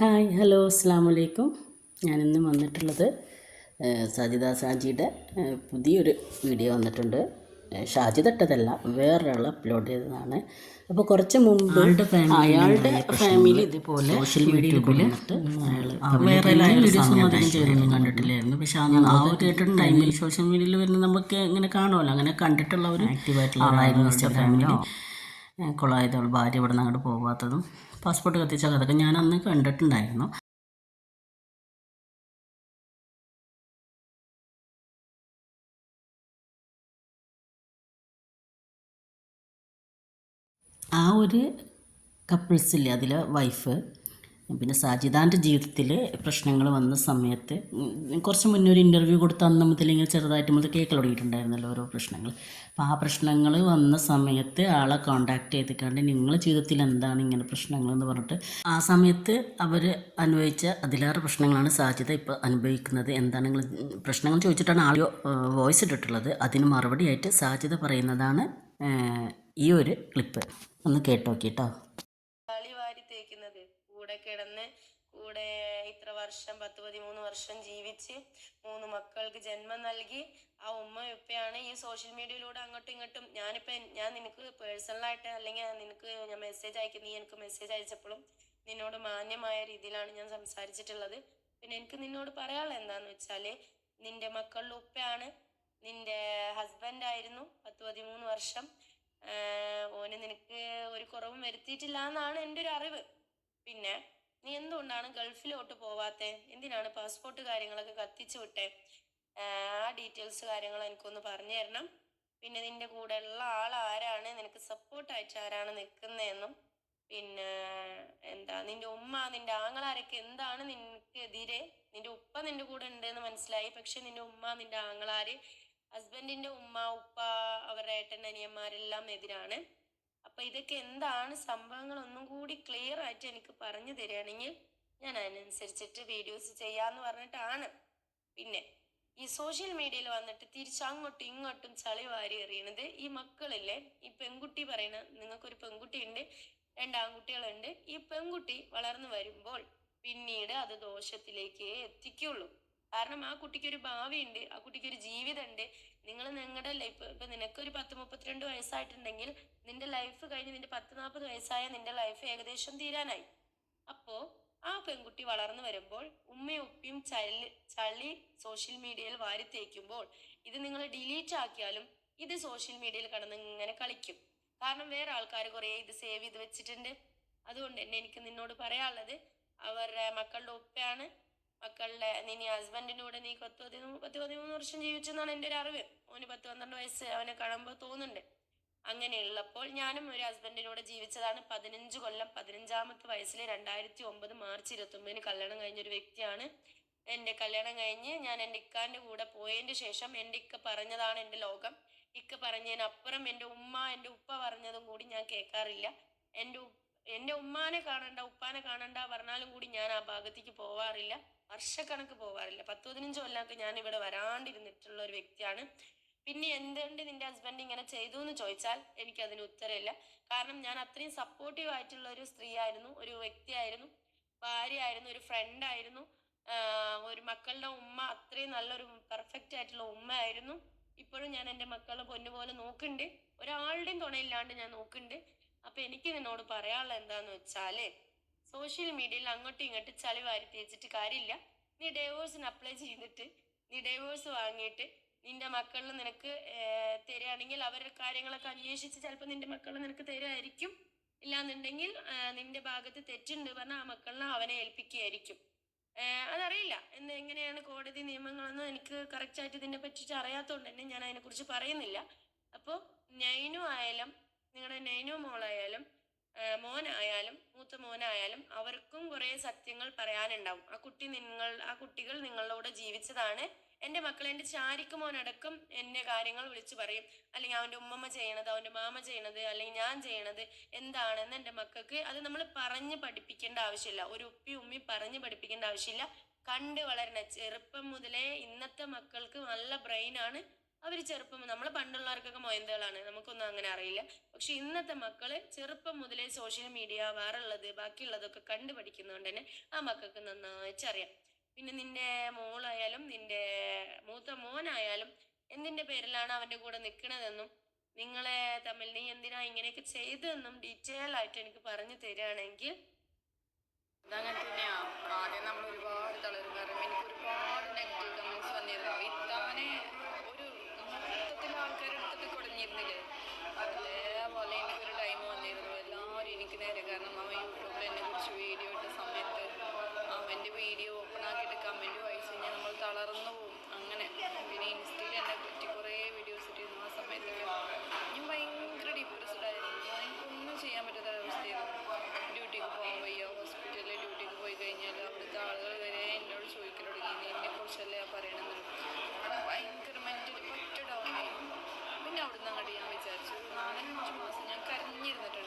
Hi hello അസ്സാം വലൈക്കും ഞാനിന്ന് വന്നിട്ടുള്ളത് സജിത സാജിയുടെ പുതിയൊരു വീഡിയോ വന്നിട്ടുണ്ട്. ഷാജി തട്ടതല്ല വേറൊരാൾ അപ്ലോഡ് ചെയ്തതാണ്. അപ്പോൾ കുറച്ച് മുമ്പ് അയാളുടെ ഫാമിലി ഇതുപോലെ സോഷ്യൽ മീഡിയയിൽ വേറെ ചെയ്തൊന്നും കണ്ടിട്ടില്ലായിരുന്നു പക്ഷെ ആ ഒരു ടൈമിൽ സോഷ്യൽ മീഡിയയിൽ വരുന്ന നമുക്ക് ഇങ്ങനെ കാണുമല്ലോ. അങ്ങനെ കണ്ടിട്ടുള്ള ഒരു ആക്റ്റീവായിട്ടുള്ള ആളായിരുന്നു ഫാമിലി കൊളായത് ഭാര്യ ഇവിടെ നിന്ന് അങ്ങോട്ട് പോകാത്തതും പാസ്പോർട്ട് കത്തിച്ച അതൊക്കെ ഞാൻ അന്ന് കണ്ടിട്ടുണ്ടായിരുന്നു. ആ ഒരു കപ്പിൾസില്ലേ അതിലെ വൈഫ് പിന്നെ സാജിദാന്റെ ജീവിതത്തിൽ പ്രശ്നങ്ങൾ വന്ന സമയത്ത് കുറച്ച് മുന്നേ ഒരു ഇന്റർവ്യൂ കൊടുത്ത് അന്ന് മുതൽ ഇങ്ങനെ ചെറുതായിട്ട് മുതൽ കേക്ക് തുടങ്ങിയിട്ടുണ്ടായിരുന്നല്ലോ ഓരോ പ്രശ്നങ്ങൾ അപ്പോൾ ആ പ്രശ്നങ്ങൾ വന്ന സമയത്ത് ആളെ കോണ്ടാക്ട് ചെയ്തിട്ടാണ്ട് നിങ്ങളുടെ ജീവിതത്തിൽ എന്താണ് ഇങ്ങനെ പ്രശ്നങ്ങൾ എന്ന് പറഞ്ഞിട്ട് ആ സമയത്ത് അവർ അനുഭവിച്ച അതിലേറെ പ്രശ്നങ്ങളാണ് സാജിദ ഇപ്പോൾ അനുഭവിക്കുന്നത്. എന്താണ് നിങ്ങൾ പ്രശ്നങ്ങൾ ചോദിച്ചിട്ടാണ് ആളിയോ വോയിസ് ഇട്ടിട്ടുള്ളത്. അതിന് മറുപടിയായിട്ട് സാജിദ പറയുന്നതാണ് ഈ ഒരു ക്ലിപ്പ് ഒന്ന് കേട്ടോക്കിട്ടോ. കളി വാരി വാരി തേക്കുന്നത്. കൂടെ കിടന്ന് കൂടെ ഇത്ര വർഷം പത്ത് പതിമൂന്ന് വർഷം ജീവിച്ച് മൂന്ന് മക്കൾക്ക് ജന്മം നൽകി. ആ ഉമ്മ ഉപ്പയാണ് ഈ സോഷ്യൽ മീഡിയയിലൂടെ അങ്ങോട്ടും ഇങ്ങോട്ടും ഞാനിപ്പോ ഞാൻ നിനക്ക് പേഴ്സണലായിട്ട് അല്ലെങ്കിൽ നിനക്ക് ഞാൻ മെസ്സേജ് അയക്കും നീ എനിക്ക് മെസ്സേജ് അയച്ചപ്പോഴും നിന്നോട് മാന്യമായ രീതിയിലാണ് ഞാൻ സംസാരിച്ചിട്ടുള്ളത്. പിന്നെ എനിക്ക് നിന്നോട് പറയാനുള്ളത് എന്താന്ന് വെച്ചാൽ നിന്റെ മക്കളുടെ ഉപ്പയാണ് നിന്റെ ഹസ്ബൻഡ് ആയിരുന്നു പത്ത് പതിമൂന്ന് വർഷം. ഓന് നിനക്ക് ഒരു കുറവും വരുത്തിയിട്ടില്ല എന്നാണ് എന്റെ ഒരു അറിവ്. പിന്നെ നീ എന്തുകൊണ്ടാണ് ഗൾഫിലോട്ട് പോവാത്തെ? എന്തിനാണ് പാസ്പോർട്ട് കാര്യങ്ങളൊക്കെ കത്തിച്ചു വിട്ടേ? ആ ഡീറ്റെയിൽസ് കാര്യങ്ങൾ എനിക്കൊന്ന് പറഞ്ഞു തരണം. പിന്നെ നിന്റെ കൂടെ ഉള്ള ആൾ ആരാണ്? നിനക്ക് സപ്പോർട്ടായിട്ട് ആരാണ് നിൽക്കുന്നതെന്നും. പിന്നെ എന്താ നിന്റെ ഉമ്മ നിന്റെ ആങ്ങളാരൊക്കെ എന്താണ് നിനക്കെതിരെ? നിന്റെ ഉപ്പ നിന്റെ കൂടെ ഉണ്ടെന്ന് മനസ്സിലായി. പക്ഷെ നിന്റെ ഉമ്മ നിന്റെ ആങ്ങളാര് ഹസ്ബൻഡിന്റെ ഉമ്മ ഉപ്പ അവരുടെ ഏട്ടൻ അനിയന്മാരെല്ലാം എതിരാണ്. അപ്പൊ ഇതൊക്കെ എന്താണ് സംഭവങ്ങൾ? ഒന്നും കൂടി ക്ലിയർ ആയിട്ട് എനിക്ക് പറഞ്ഞു തരികയാണെങ്കിൽ ഞാൻ അതിനനുസരിച്ചിട്ട് വീഡിയോസ് ചെയ്യാന്ന് പറഞ്ഞിട്ടാണ്. പിന്നെ ഈ സോഷ്യൽ മീഡിയയിൽ വന്നിട്ട് തിരിച്ചങ്ങോട്ടും ഇങ്ങോട്ടും ചളി വാരി എറിയണത് ഈ മക്കളില്ലേ? ഈ പെൺകുട്ടി പറയണ നിങ്ങൾക്കൊരു പെൺകുട്ടി ഉണ്ട് രണ്ട് ആൺകുട്ടികളുണ്ട്. ഈ പെൺകുട്ടി വളർന്നു വരുമ്പോൾ പിന്നീട് അത് ദോഷത്തിലേക്കേ എത്തിക്കുള്ളൂ. കാരണം ആ കുട്ടിക്ക് ഒരു ഭാവിയുണ്ട് ആ കുട്ടിക്ക് ഒരു ജീവിതമുണ്ട് നിങ്ങൾ നിങ്ങളുടെ ലൈഫ് ഇപ്പൊ നിനക്കൊരു പത്ത് മുപ്പത്തിരണ്ട് വയസ്സായിട്ടുണ്ടെങ്കിൽ നിന്റെ ലൈഫ് കഴിഞ്ഞ് നിന്റെ പത്ത് നാൽപ്പത് വയസ്സായ നിന്റെ ലൈഫ് ഏകദേശം തീരാനായി. അപ്പോ ആ പെൺകുട്ടി വളർന്നു വരുമ്പോൾ ഉമ്മയും ഉപ്പയും ചളി ചളി സോഷ്യൽ മീഡിയയിൽ വാരി തേക്കുമ്പോൾ ഇത് നിങ്ങൾ ഡിലീറ്റ് ആക്കിയാലും ഇത് സോഷ്യൽ മീഡിയയിൽ കടന്ന് ഇങ്ങനെ കളിക്കും. കാരണം വേറെ ആൾക്കാർ കുറേ ഇത് സേവ് ചെയ്ത് വെച്ചിട്ടുണ്ട്. അതുകൊണ്ട് തന്നെ എനിക്ക് നിന്നോട് പറയാനുള്ളത് അവരുടെ മക്കളുടെ ഉപ്പയാണ് മക്കളുടെ നിനി ഹസ്ബൻഡിന്റെ കൂടെ നീ പത്ത് പതിമൂന്ന് പത്ത് പതിമൂന്ന് വർഷം ജീവിച്ചെന്നാണ് എന്റെ ഒരു അറിവ്. ഓന് പത്ത് പന്ത്രണ്ട് വയസ്സ് അവനെ കാണുമ്പോൾ തോന്നുന്നുണ്ട്. അങ്ങനെയുള്ളപ്പോൾ ഞാനും ഒരു ഹസ്ബൻഡിനൂടെ ജീവിച്ചതാണ്. പതിനഞ്ച് കൊല്ലം പതിനഞ്ചാമത്തെ വയസ്സിൽ രണ്ടായിരത്തി ഒമ്പത് മാർച്ച് ഇരുപത്തി ഒമ്പതിന് കല്യാണം കഴിഞ്ഞ ഒരു വ്യക്തിയാണ്. എന്റെ കല്യാണം കഴിഞ്ഞ് ഞാൻ എന്റെ ഇക്കാന്റെ കൂടെ പോയതിന്റെ ശേഷം എന്റെ ഇക്ക പറഞ്ഞതാണ് എന്റെ ലോകം. ഇക്ക പറഞ്ഞതിനപ്പുറം എന്റെ ഉമ്മ എന്റെ ഉപ്പ പറഞ്ഞതും കൂടി ഞാൻ കേൾക്കാറില്ല. എന്റെ എന്റെ ഉമ്മാനെ കാണണ്ട ഉപ്പാനെ കാണണ്ട പറഞ്ഞാലും കൂടി ഞാൻ ആ ഭാഗത്തേക്ക് പോവാറില്ല. വർഷക്കണക്ക് പോവാറില്ല. പത്ത് പതിനഞ്ച് കൊല്ലമൊക്കെ ഞാൻ ഇവിടെ വരാണ്ടിരുന്നിട്ടുള്ള ഒരു വ്യക്തിയാണ്. പിന്നെ എന്തുകൊണ്ട് നിന്റെ ഹസ്ബൻഡ് ഇങ്ങനെ ചെയ്തു എന്ന് ചോദിച്ചാൽ എനിക്ക് അതിന് ഉത്തരമില്ല. കാരണം ഞാൻ അത്രയും സപ്പോർട്ടീവ് ആയിട്ടുള്ള ഒരു സ്ത്രീ ആയിരുന്നു ഒരു വ്യക്തിയായിരുന്നു ഭാര്യ ആയിരുന്നു ഒരു ഫ്രണ്ട് ആയിരുന്നു. ഒരു മക്കളുടെ ഉമ്മ അത്രയും നല്ലൊരു പെർഫെക്റ്റ് ആയിട്ടുള്ള ഉമ്മ ആയിരുന്നു ഇപ്പോഴും ഞാൻ എന്റെ മക്കളെ പൊന്നുപോലെ നോക്കുന്നുണ്ട്. ഒരാളുടെയും തുണയില്ലാണ്ട് ഞാൻ നോക്കുന്നുണ്ട്. അപ്പൊ എനിക്ക് നിന്നോട് പറയാനുള്ളത് എന്താന്ന് വെച്ചാൽ സോഷ്യൽ മീഡിയയിൽ അങ്ങോട്ടും ഇങ്ങോട്ടും ചളി വാരി തേച്ചിട്ട് കാര്യമില്ല. നീ ഡൈവോഴ്സിന് അപ്ലൈ ചെയ്തിട്ട് നീ ഡൈവോഴ്സ് വാങ്ങിയിട്ട് നിന്റെ മക്കളിൽ നിനക്ക് തരികയാണെങ്കിൽ അവരുടെ കാര്യങ്ങളൊക്കെ അന്വേഷിച്ച് ചിലപ്പോൾ നിന്റെ മക്കളിൽ നിനക്ക് തരുമായിരിക്കും. ഇല്ലാന്നുണ്ടെങ്കിൽ നിന്റെ ഭാഗത്ത് തെറ്റുണ്ട് പറഞ്ഞാൽ ആ മക്കളിനെ അവനെ ഏൽപ്പിക്കുകയായിരിക്കും. അതറിയില്ല. എന്ന് എങ്ങനെയാണ് കോടതി നിയമങ്ങളെന്ന് എനിക്ക് കറക്റ്റായിട്ട് ഇതിനെ പറ്റിയിട്ട് അറിയാത്തതുകൊണ്ട് തന്നെ ഞാൻ അതിനെക്കുറിച്ച് പറയുന്നില്ല. അപ്പോൾ നൈനു ആയാലും നിങ്ങളുടെ നൈനു മോളായാലും മോനായാലും മൂത്ത മോനായാലും അവർക്കും കുറേ സത്യങ്ങൾ പറയാനുണ്ടാവും. ആ കുട്ടി നിങ്ങൾ ആ കുട്ടികൾ നിങ്ങളുടെ ജീവിച്ചതാണ്. എന്റെ മക്കൾ എന്റെ ചാരിക്ക് മോനടക്കം എന്റെ കാര്യങ്ങൾ വിളിച്ചു പറയും. അല്ലെങ്കിൽ അവന്റെ ഉമ്മമ്മ ചെയ്യണത് അവന്റെ മാമ ചെയ്യണത് അല്ലെങ്കിൽ ഞാൻ ചെയ്യണത് എന്താണെന്ന് എന്റെ മക്കൾക്ക് അത് നമ്മൾ പറഞ്ഞ് പഠിപ്പിക്കേണ്ട ആവശ്യമില്ല. ഒരു ഉപ്പി ഉമ്മി പറഞ്ഞ് പഠിപ്പിക്കേണ്ട ആവശ്യമില്ല. കണ്ട് വളരണ. ചെറുപ്പം മുതലേ ഇന്നത്തെ മക്കൾക്ക് നല്ല ബ്രെയിനാണ് അവർ ചെറുപ്പം നമ്മൾ പണ്ടുള്ളവർക്കൊക്കെ മൊയന്തകളാണ് നമുക്കൊന്നും അങ്ങനെ അറിയില്ല. പക്ഷെ ഇന്നത്തെ മക്കൾ ചെറുപ്പം മുതലേ സോഷ്യൽ മീഡിയ വേറുള്ളത് ബാക്കിയുള്ളതൊക്കെ കണ്ടു പഠിക്കുന്നതുകൊണ്ട് തന്നെ ആ മക്കൾക്ക് നന്നായിച്ചറിയാം പിന്നെ നിന്റെ മോളായാലും നിന്റെ മൂത്ത മോനായാലും എന്തിന്റെ പേരിലാണ് അവന്റെ കൂടെ നിൽക്കണതെന്നും നിങ്ങളെ തമ്മിൽ നീ എന്തിനാ ഇങ്ങനെയൊക്കെ ചെയ്തതെന്നും ഡീറ്റെയിൽ ആയിട്ട് എനിക്ക് പറഞ്ഞു തരികയാണെങ്കിൽ അതങ്ങനെ തന്നെയാ. ആദ്യം നമ്മൾ ഒരുപാട് കാരണം എനിക്ക് ഞാൻ